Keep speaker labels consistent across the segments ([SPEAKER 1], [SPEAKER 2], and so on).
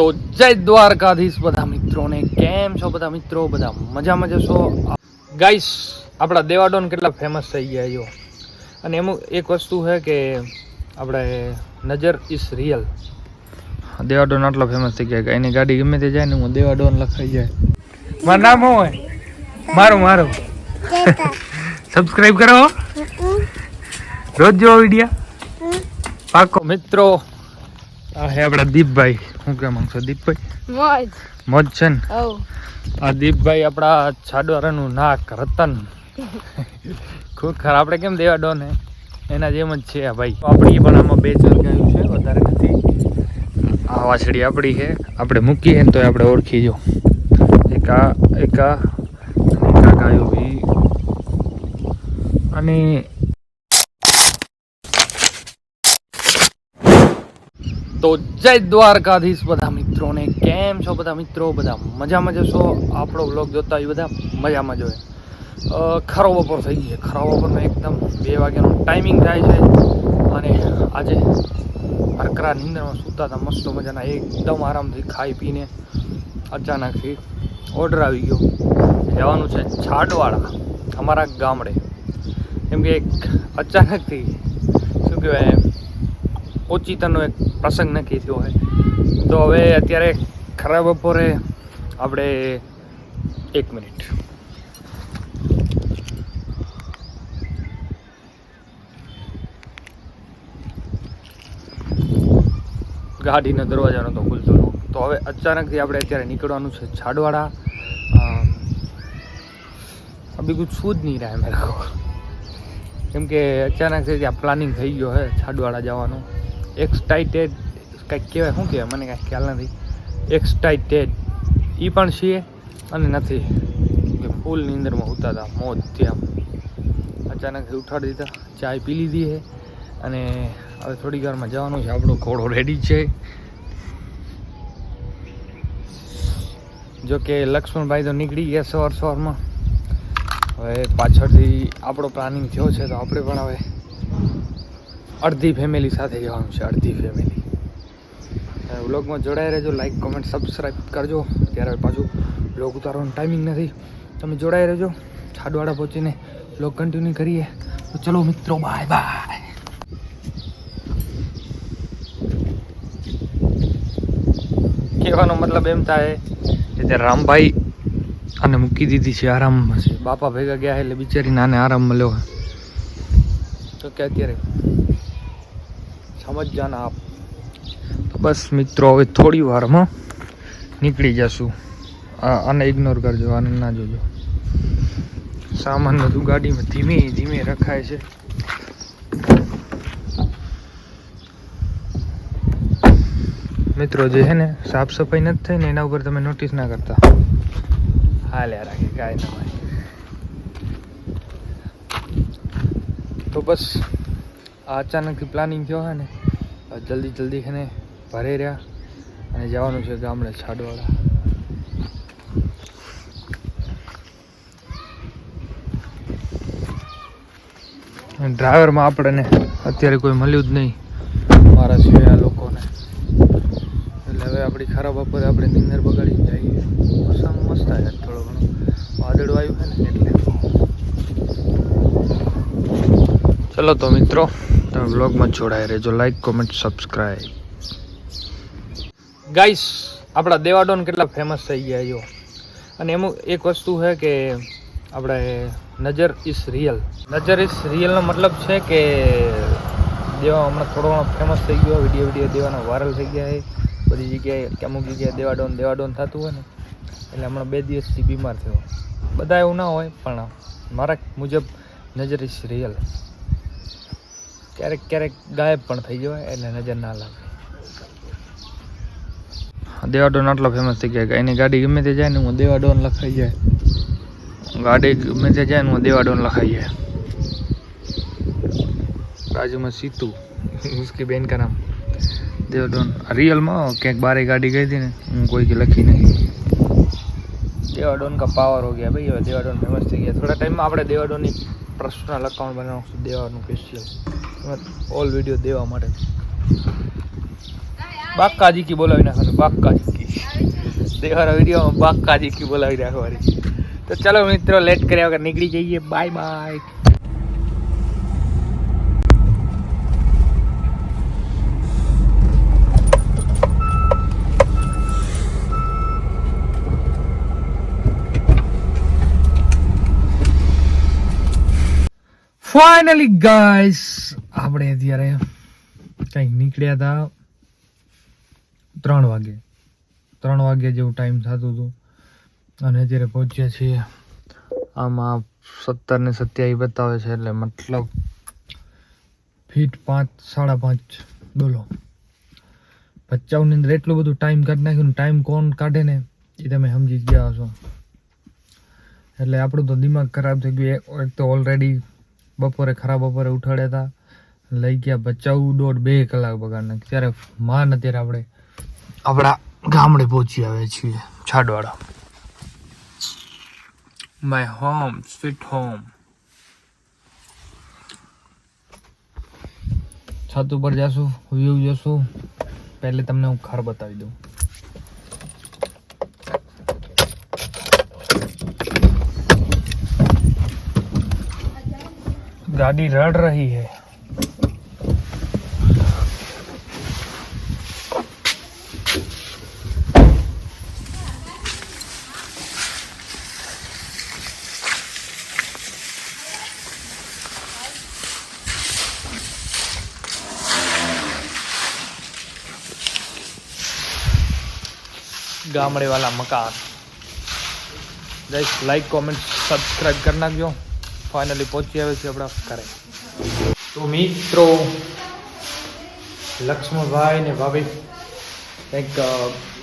[SPEAKER 1] તો જય દ્વારકાધીશ બધા મિત્રોને. કેમ છો બધા મિત્રો? બધા મજામાં જશો ગાઈસ આપણા દેવાડોન કેટલા ફેમસ થઈ ગયા છો અને એમાં એક વસ્તુ છે કે આપણે નજર ઇઝ રિયલ. દેવાડોન આટલો ફેમસ થઈ ગયા કે એની ગાડી ગમે તે જાય ને હું દેવાડોન લખાઈ જાય. મારું નામ શું હોય? મારું મારું. સબસ્ક્રાઈબ કરો રોજ જોવો વિડીયા પાકો. મિત્રો આ હે આપણા દીપભાઈ. શું કે માંગશો દીપભાઈ?
[SPEAKER 2] મોજ.
[SPEAKER 1] મોજ છે ને? આ દીપભાઈ આપણા છાડવારાનું નાક રતન. ખૂબ ખરા. આપણે કેમ દેવા ડોન ને? એના જેમ જ છે ભાઈ. આપણી પણ આમાં બે ચાર ગાયું છે વધારે નથી. આ વાછડી આપણી છે. આપણે મૂકીએ ને તો આપણે ઓળખી જો. એક એક આ એક આ ગાયું બી. અને તો જય દ્વારકાધીશ બધા મિત્રોને. કેમ છો બધા મિત્રો? બધા મજામાં જશો આપણો બ્લોગ જોતા હોય બધા મજામાં અ, ખરો બપોર થઈ ગઈ છે. ખરો બપોરનો એકદમ બે વાગ્યાનો ટાઈમિંગ થાય છે. અને આજે હરકરા નીંદરમાં સૂતા હતા મસ્ત મજાના એકદમ આરામથી ખાઈ પીને અચાનકથી ઓર્ડર આવી ગયો. જવાનું છે છાડવાળા અમારા ગામડે. કેમ કે અચાનકથી શું કહેવાય ઓચિતાનો એક પ્રસંગ નક્કી થયો હોય તો હવે અત્યારે ખરા બપોરે આપણે એક મિનિટ. ગાડીના દરવાજાનો તો ખુલતો હતો તો હવે અચાનકથી આપણે અત્યારે નીકળવાનું છે છાડવાડા અભી કુછ સૂझ નહીં રહે મેરે કેમ કે અચાનકથી ત્યાં પ્લાનિંગ થઈ ગયો હે છાડવાડા જવાનું. એક્સટાઇટેડ કંઈક કહેવાય, શું કહેવાય, મને કાંઈ ખ્યાલ નથી. એક્સટાઇટેડ એ પણ છીએ અને નથી. કે ફૂલ અંદરમાં ઉતા હતા, મોજ ત્યાં અચાનક ઉઠાડી દીધા, ચાય પી લીધી છે અને હવે થોડી વારમાં જવાનું છે, આપણો ઘોડો રેડી છે. જો કે લક્ષ્મણભાઈ તો નીકળી ગયા સવાર સવારમાં. હવે પાછળથી આપણો પ્લાનિંગ થયો છે, તો આપણે પણ હવે અડધી ફેમિલી સાથે જવાનું છે, અડધી ફેમિલી વ્લોગમાં જોડાઈ રહેજો લાઇક કોમેન્ટ સબસ્ક્રાઈબ કરજો. ત્યારે પાછું વ્લોગ ઉતારવાનો ટાઈમિંગ નથી. તમે જોડાઈ રહેજો. છાડવાડા પહોંચીને વ્લોગ કન્ટિન્યુ કરીએ. તો ચલો મિત્રો બાય બાય કહેવાનો મતલબ એમ થાય કે તે રામભાઈ અને મૂકી દીધી છે, આરામમાં છે. બાપા ભેગા ગયા એટલે બિચારી નાને આરામ મળ્યો તો કે અત્યારે સમજ જાના આપ. તો બસ મિત્રો, હવે થોડી વારમાં નીકળી જશું. આને ઇગ્નોર કરજો, આને ના જોજો. સામાન બધું ગાડીમાં ધીમે ધીમે રખાય છે. મિત્રો, જે છે ને સાફ સફાઈ નથી થઈ ને એના ઉપર તમે નોટિસ ના કરતા. હાલ યાર રાખે, કાંઈ ના હોય. તો બસ, આ અચાનકથી પ્લાનિંગ થયો હોય ને જલ્દી જલ્દી છે ને ભરે રહ્યા અને જવાનું છે ગામડે છાડવાળા. ડ્રાઈવરમાં આપણને અત્યારે કોઈ મળ્યું જ નહીં. મારા સિવાય આ લોકોને. એટલે હવે આપણી ખરાબ બપોરે આપણે નિંદર બગાડી જઈએ. મોસમ મસ્ત આવ્યા થોડો ઘણો. વાદળ વાયુ છે ને એટલે. ચલો તો મિત્રો તમે બ્લોગમાં જોડાઈ રહેજો. લાઈક કોમેન્ટ સબસ્ક્રાઈબ ગાઈસ આપણા દેવાડોન કેટલા ફેમસ થઈ ગયા જો અને એમાં એક વસ્તુ છે કે આપણે નજર ઇઝ રિયલ. નજર ઇઝ રિયલનો મતલબ છે કે દેવા હમણાં થોડો ઘણો ફેમસ થઈ ગયો વીડિયો વીડિયો દેવાના વાયરલ થઈ ગયા છે. બધી જગ્યાએ કે અમુક જગ્યાએ દેવાડોન દેવાડોન થતું હોય ને, એટલે હમણાં બે દિવસથી બીમાર થયો. બધા એવું ના હોય, પણ મારા મુજબ નજર ઇઝ રિયલ. ક્યારેક ક્યારેક ગાયબ પણ થઈ જવાય એટલે નજર ના લાગે. દેવાડોન આટલો ફેમસ થઈ ગયા એની ગાડી ગમે તે જાય ને હું દેવાડોન લખાઈ જાય. ગાડી ગમે તે જાય ને હું દેવાડોન લખાઈ જાય. બાજુમાં સીતુ, ઉસકી બેન કા નામ. દેવડોન રિયલમાં ક્યાંક બારે ગાડી ગઈ હતી ને, હું કોઈ કે લખી નહીં. દેવાડોન કા પાવર હો ગયા ભાઈ, હવે દેવાડોન ફેમસ થઈ ગયા. થોડા ટાઈમમાં આપણે દેવાડોની પ્રશ્ન અકાઉન્ટ બનાવશું દેવાડોનું ફેશિયલ ઓલ વીડિયો દેવા માટે. બાકાજી કી બોલાવી નાખવાનું બાકાજી કી દેવાના વિડીયોમાં બાકાજી કી બોલાવી નાખવાની. તો ચલો મિત્રો લેટ કર્યા વગર નીકળી જઈએ. બાય બાય ફાઇનલી ગાઈસ આપણે અત્યારે કંઈક નીકળ્યા હતા ત્રણ વાગે. ત્રણ વાગે જેવું ટાઈમ થતું હતું. અને અત્યારે પહોંચ્યા છીએ. આમાં સત્તર ને સત્યાવી બતાવે છે, એટલે મતલબ ફીટ પાંચ, સાડા પાંચ. બોલો. પચાવની અંદર એટલું બધું ટાઈમ કાઢી નાખ્યું ટાઈમ કોણ કાઢે ને એ તમે સમજી ગયા હશો. એટલે આપણું તો દિમાગ ખરાબ થઈ ગયું. એક- એક તો ઓલરેડી બપોરે ખરાબ બપોરે ઉઠાડ્યા હતા લઈ ગયા બચાવ દોઢ બે કલાક બગાડ નાખી ત્યારે માન અત્યારે આપણે આપણા ગામડે પહોંચી આવે છીએ Chhadwada my home sweet home છત ઉપર જાશું વ્યૂ જોશું. પહેલે તમને હું ઘર બતાવી દઉં. गाड़ी रड़ रही है ગામડે વાલા મકાન ગાઈસ લાઈક કોમેન્ટ સબસ્ક્રાઇબ કરી નાખજો ફાઇનલી પહોંચી આવે છે આપણા ઘરે. તો મિત્રો, લક્ષ્મણભાઈ ને ભાભી, કંઈક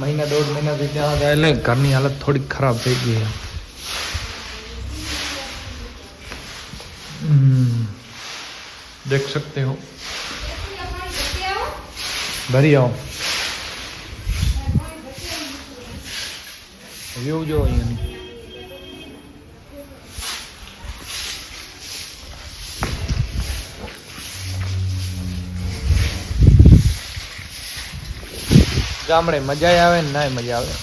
[SPEAKER 1] મહિના, દોઢ મહિનાથી ત્યાં હતા એટલે ઘરની હાલત થોડીક ખરાબ થઈ ગઈ દેખ સકતે હો. ભરી આવો. વ્યૂ જો અહીંયાની ગામડે મજા આવે ને નાય મજા આવે.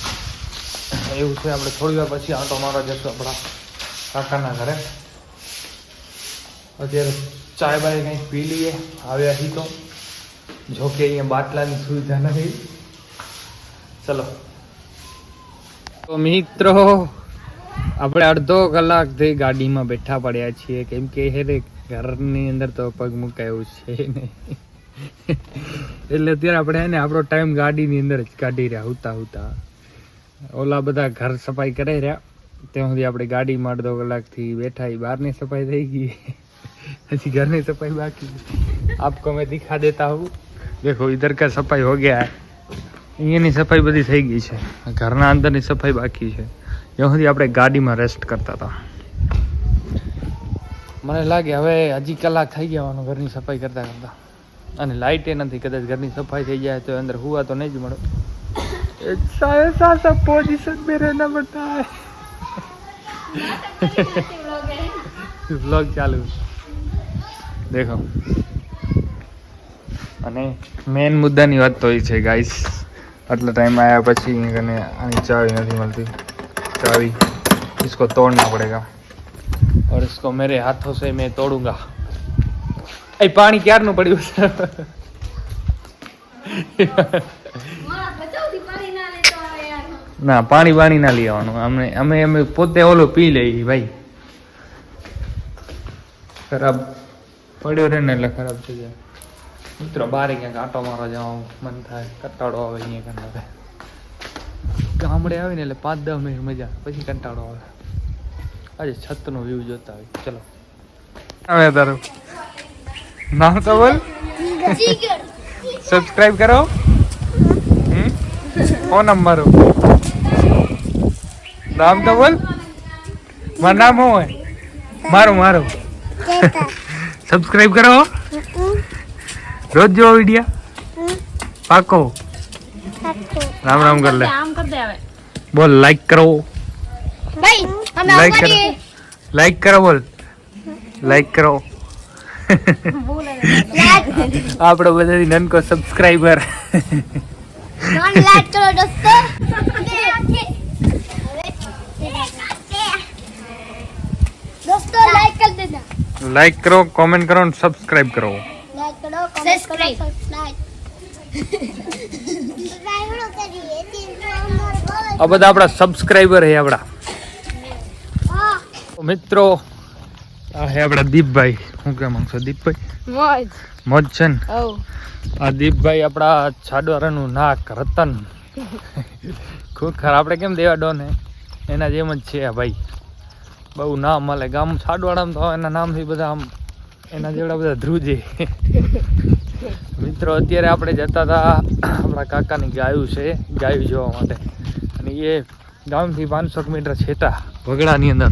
[SPEAKER 1] એવું છે આપણે થોડી વાર પછી આંટો મારવા જશું આપણા કાકાના ઘરે. અત્યારે ચાય બાય કંઈક પી લઈએ. આવ્યા હી તો. જોકે અહીંયા બાટલાની સુવિધા નથી. ચલો. તો મિત્રો, આપણે અડધો કલાકથી ગાડીમાં બેઠા પડ્યા છીએ. કેમ કે હેરે ઘરની અંદર તો પગ મુકાયું છે નહીં. એટલે અત્યારે આપણે એને આપણો ટાઈમ ગાડીની અંદર જ કાઢી રહ્યા હુતા હુતા ઓલા બધા ઘર સફાઈ કરાઈ રહ્યા. ત્યાં સુધી આપણે ગાડીમાં અડધો કલાકથી બેઠા બહારની સફાઈ થઈ ગઈ. હજી ઘરની સફાઈ બાકી આપકો મેં દિખા દેતા હું. દેખો ઇધર કા સફાઈ હો ગયા. અહીંયાની સફાઈ બધી થઈ ગઈ છે. ઘરના અંદરની સફાઈ બાકી છે. ત્યાં સુધી આપણે ગાડીમાં રેસ્ટ કરતા હતા. મને લાગે હવે હજી કલાક થઈ જવાનો ઘરની સફાઈ કરતા કરતા. અને લાઇટ એ નથી કદાચ ઘરની સફાઈ થઈ જાય તો અંદર હુવા તો નહીં જ મળે ऐसा ऐसा सब पोजीशन में रहना पड़ता है व्लॉग चालू દેખો અને મેન મુદ્દાની વાત તો એ છે ગાઈસ આટલા ટાઈમ આવ્યા પછી અહીંયા કને આની ચાવી નથી મળતી चाबी इसको तोड़ना पड़ेगा और इसको मेरे हाथों से मैं तोड़ूंगा એ પાણી ક્યારનું પડ્યું? છે ના પાણી વાણી ના લઈ આવવાનું અમે અમે અમે પોતે ઓલો પી લઈએ ભાઈ. ખરાબ પડ્યો રહે ને એટલે ખરાબ થઈ જાય. મિત્રો બારે ક્યાંક આટો મારવા જવાનું મન થાય. કંટાળો આવે અહીંયા કંટાળે ગામડે આવે ને એટલે પાંચ દસ મિનિટ મજા પછી કંટાળો આવે. આજે છતનો વ્યૂ જોતા હોય. ચલો. હવે તારું. નામ તો બોલ સબસ્ક્રાઇબ કરો હમ? ફોન નંબર નામ તો બોલ મારું નામ શું હોય મારું મારું સબસ્ક્રાઇબ કરો રોજ જો વિડિયા પાકો રામ રામ કર લે
[SPEAKER 2] આમ કર દે હવે
[SPEAKER 1] બોલ લાઈક કરો
[SPEAKER 2] ભાઈ અમે
[SPEAKER 1] લાઈક કરો લાઈક કરો બોલ લાઈક કરો
[SPEAKER 2] બોલે
[SPEAKER 1] આપણો બધાથી નનકો સબસ્ક્રાઈબર
[SPEAKER 2] લાઈક કરો દોસ્તો દોસ્તો લાઈક કરી દેના
[SPEAKER 1] લાઈક કરો કોમેન્ટ કરો અને સબસ્ક્રાઇબ કરો.
[SPEAKER 2] લાઈક કરો સબસ્ક્રાઇબ
[SPEAKER 1] આ બધા આપણા સબસ્ક્રાઈબર હે. આપણા મિત્રો આ હે આપણા દીપભાઈ. શું કે માંગશો દીપભાઈ?
[SPEAKER 2] મોજ.
[SPEAKER 1] મોજ છે ને? આ દીપભાઈ આપણા છાડવારાનું નાક રતન. ખુખર આપણે કેમ દેવા ડોન ને? એના જેમ જ છે ભાઈ. બહુ નામ મળે ગામ છાડવાડામાં તો એના નામથી બધા આમ એના જેવડા બધા ધ્રુજે. મિત્રો અત્યારે આપણે જતા હતા આપણા કાકાની ગાયું છે ગાયું જોવા માટે. અને એ ગામથી પાંચસો મીટર છેટા ભગડાની અંદર.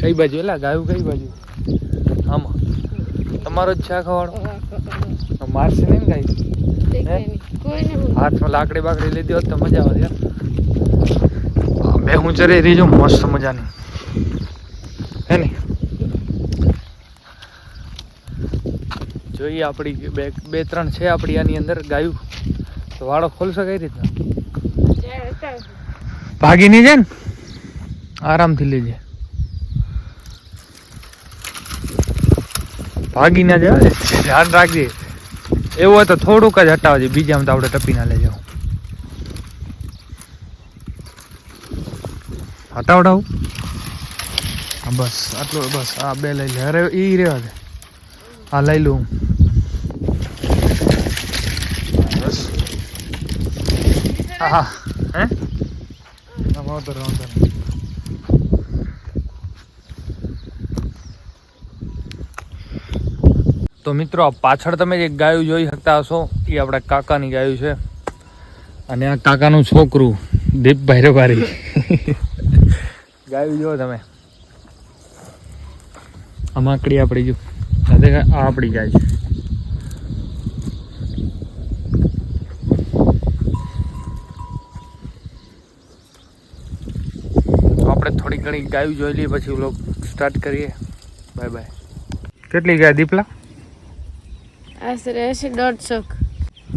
[SPEAKER 1] કઈ બાજુ? એલા ગાયું કઈ બાજુ? આમાં. તમારો જ છે આખો વાળો મારશે નહીં ગાય? હાથમાં લાકડી બાકડી લીધી હોત તો મજા આવે યાર બે હું ચરે રહી જો મસ્ત મજાની. હે ને? જોઈએ આપણી બે બે ત્રણ છે આપણી આની અંદર ગાયું. તો વાળો ખોલશે કઈ રીતના? ભાગી નહીં જાય ને? આરામથી લેજે. ભાગી ના જાય. ધ્યાન રાખજે. એવું હોય તો થોડુંક જ હટાવજે. બીજામાં તો આપણે ટપી ના લેજો. હટાવડાવું? હા બસ. આટલું બસ. આ બે લઈ લે. અરે એ રહ્યો છે હા લઈ લઉં. બસ. હા હા. હે? વાંધો વાંધો તો મિત્રો, પાછળ તમે જે ગાયું જોઈ શકતા હશો, એ આપણા કાકાની ગાયું છે. અને આ કાકાનું છોકરું દીપ ભૈરવારી ગાયું જુઓ તમે. આ માકડી આપણી જો. આ આ આપણી ગાય છે. આપણે થોડી ઘણી ગાયું જોઈ લઈએ, પછી વ્લોગ સ્ટાર્ટ કરીએ. બાય બાય કેટલી ગાય, દીપલા?
[SPEAKER 2] આશરે હશે દોઢસો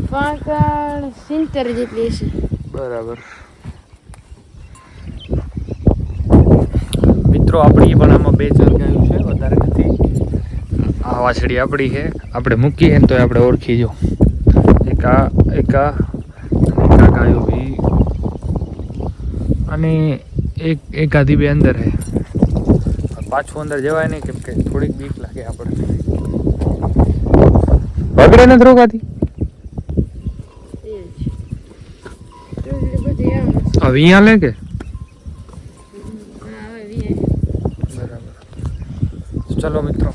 [SPEAKER 2] પાંકળ સિત્તેર જેટલી હશે.
[SPEAKER 1] બરાબર. મિત્રો, આપણી પણ આમાં બે ચાર ગાયું છે, વધારે નથી. આ વાછડી આપણી છે. આપણે મૂકીએ ને તો આપણે ઓળખી જો. એક આ, એક ગાયો બી. અને એક એક આધી બે અંદર છે. પાછું અંદર જવાય નહીં, કેમ કે થોડીક બીક લાગે આપણે નથી રોકાતી? હવે અહીંયા લે કે? બરાબર. ચલો મિત્રો